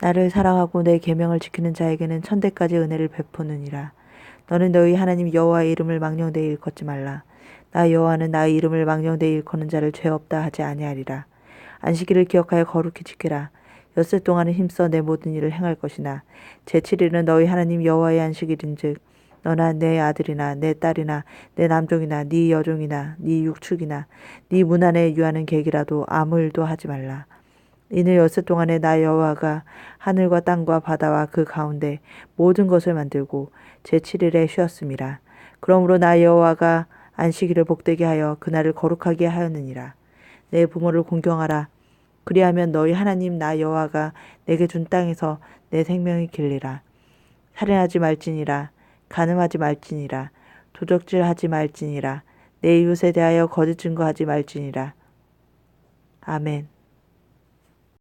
나를 사랑하고 내 계명을 지키는 자에게는 천대까지 은혜를 베푸느니라. 너는 너희 하나님 여호와의 이름을 망령되이 일컫지 말라. 나 여호와는 나의 이름을 망령되이 일컫는 자를 죄 없다 하지 아니하리라. 안식일을 기억하여 거룩히 지키라. 엿새 동안은 힘써 내 모든 일을 행할 것이나 제7일은 너희 하나님 여호와의 안식일인즉 너나 내 아들이나 내 딸이나 내 남종이나 네 여종이나 네 육축이나 네 문 안에 유하는 객이라도 아무 일도 하지 말라. 이는 엿새 동안에 나 여호와가 하늘과 땅과 바다와 그 가운데 모든 것을 만들고 제7일에 쉬었음이라. 그러므로 나 여호와가 안식일을 복되게 하여 그날을 거룩하게 하였느니라. 내 부모를 공경하라. 그리하면 너희 하나님 나 여호와가 내게 준 땅에서 내 생명이 길리라. 살인하지 말지니라. 간음하지 말지니라. 도적질하지 말지니라. 내 이웃에 대하여 거짓 증거하지 말지니라. 아멘.